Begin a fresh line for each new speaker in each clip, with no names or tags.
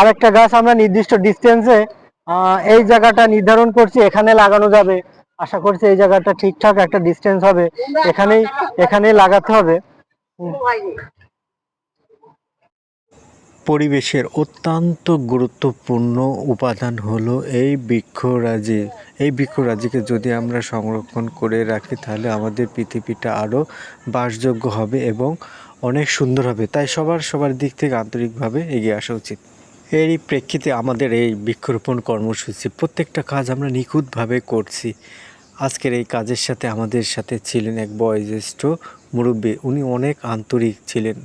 আরেকটা গাছ আমরা নির্দিষ্ট ডিস্টেন্সে এই জায়গাটা নির্ধারণ করছি এখানে লাগানো যাবে। আশা করছি এই জায়গাটা ঠিকঠাক একটা ডিস্টেন্স হবে। এখানেই এখানেই লাগাতে হবে।
পরিবেশের অত্যন্ত গুরুত্বপূর্ণ উপাদান হলো এই বৃক্ষরাজি এই বৃক্ষরাজিকে যদি আমরা সংরক্ষণ করে রাখি তাহলে আমাদের পৃথিবীটা আরও বাসযোগ্য হবে এবং অনেক সুন্দর হবে। তাই সবার সবার দিক থেকে আন্তরিকভাবে এগিয়ে আসা উচিত। এরই প্রেক্ষিতে আমাদের এই বৃক্ষরোপণ কর্মসূচি প্রত্যেকটা কাজ আমরা নিখুঁতভাবে করছি। আজকের এই কাজের সাথে আমাদের সাথে ছিলেন এক বয়োজ্যেষ্ঠ মুরব্বী। উনি অনেক আন্তরিক ছিলেন।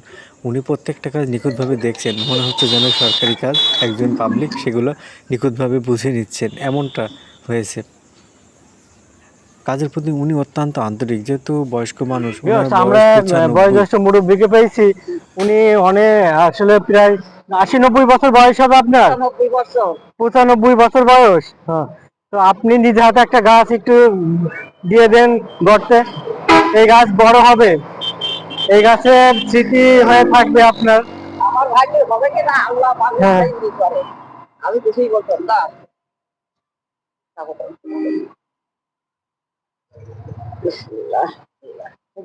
উনি প্রত্যেকটা কাজ নিখুঁতভাবে দেখছেন। মনে হচ্ছে যেন সরকারি কাজ, একজন পাবলিক সেগুলো নিখুঁতভাবে বুঝে নিচ্ছেন। এমনটা হয়েছে। কাজের প্রতি উনি অত্যন্ত আন্তরিক যেহেতু বয়স্ক মানুষ
আমরা
95
বয়োজ্যেষ্ঠ মুরব্বীকে পেয়েছি। উনি অনেক আসলে প্রায় আশি নব্বই বছর বয়স হবে আপনার? পঁচানব্বই বছর। বয়স? হ্যাঁ। তো আপনি নিজে হাতে একটা গাছ একটু দিয়ে দেন গর্তে এই গাছ বড় হবে। এই গাছের স্মৃতি হয়ে থাকবে আপনার।
আমার ভাগ্যে হবে কি না? আল্লাহ
হ্যাঁ।
করে। আমি কিছুই বলতাম না। বিসমিল্লাহ।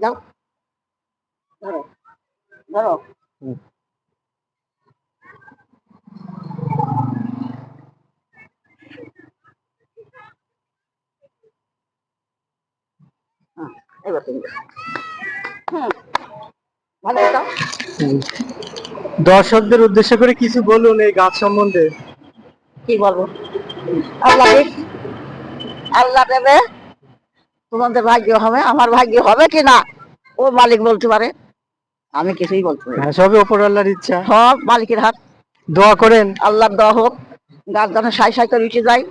যাও ধরো ধরো এবার তুমি হুম ভালো যাও
দর্শকদের উদ্দেশ্য করে কিছু বলুন এই গাছ সম্বন্ধে।
কি বলব? আল্লাহ আল্লাহ দেবে। তোমাদের ভাগ্য হবে আমার ভাগ্য হবে কি না? ও মালিক বলতে পারে। আমি কিছুই বলতে পারি।
হ্যাঁ সবই ওপরওয়ালার ইচ্ছা।
সব মালিকের হাত।
দোয়া করেন।
আল্লাহর দেওয়া হোক গাছ যেন সাই সাই করে উঠে যায়।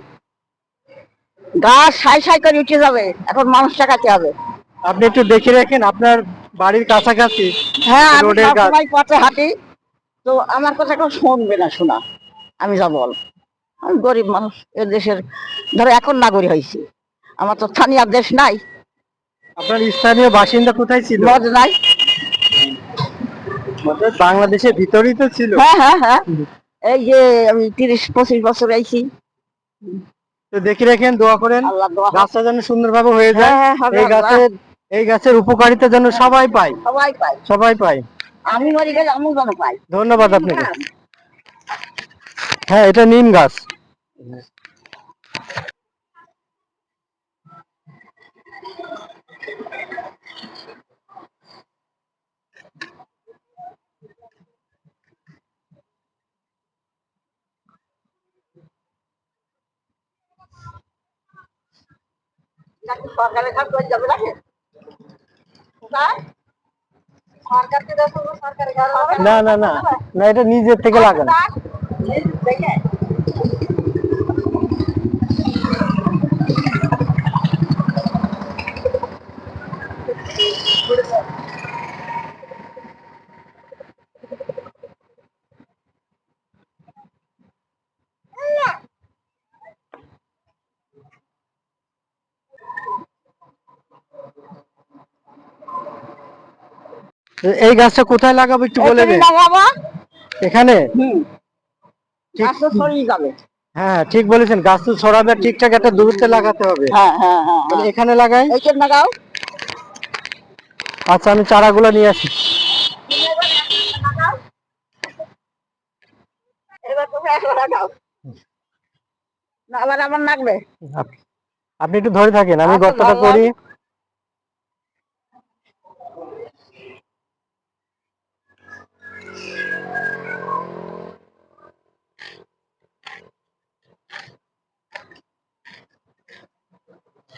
গাছ সাই সাই করে উঠে যাবে এখন মানুষ টাকাতে হবে।
আপনি একটু দেখে রাখেন আপনার বাড়ির কাছাকাছি
হ্যাঁ আমি সবসময় পথে হাঁটি। তো আমার কথা কেউ শুনবে না শোনা। আমি যা বল আমি গরিব মানুষ এ দেশের ধরো এখন নাগরিক হয়েছি। আমার তো স্থানীয় দেশ নাই।
আপনার স্থানীয় বাসিন্দা কোথায় ছিল?
লজ নাই।
বাংলাদেশের ভিতরেই তো ছিল।
হ্যাঁ হ্যাঁ হ্যাঁ। এই যে আমি তিরিশ পঁচিশ বছর আইছি।
তো দেখে রাখেন দোয়া করেন। গাছটা যেন সুন্দরভাবে হয়ে যায়।
হ্যাঁ,
এই
আল্লাহ।
গাছের এই গাছের উপকারিতা যেন সবাই পায়।
সবাই পায়।
সবাই পায়।
আমি মরি গেলে আমি যেন পাই।
ধন্যবাদ আপনাকে। হ্যাঁ এটা নিম গাছ।
নাকি সরকারের ঘর করে যাবে নাকি?
না না না না এটা নিজের থেকে লাগে
দেখে
এই গাছটা কোথায় লাগাবো একটু বলে
লাগাবো।
এখানে?
ছড়িয়ে যাবে।
হ্যাঁ ঠিক বলেছেন গাছ তো ছড়াবে ঠিকঠাক একটা দূরত্বে লাগাতে হবে।
হ্যাঁ হ্যাঁ হ্যাঁ
এখানে লাগাই।
এইখানে লাগাও।
আচ্ছা আমি চারাগুলো নিয়ে আসি।
আবার আমার লাগবে।
আপনি একটু ধরে থাকেন আমি
আচ্ছা,
গর্তটা করি।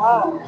Wow.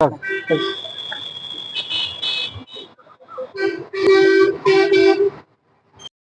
嗯，对。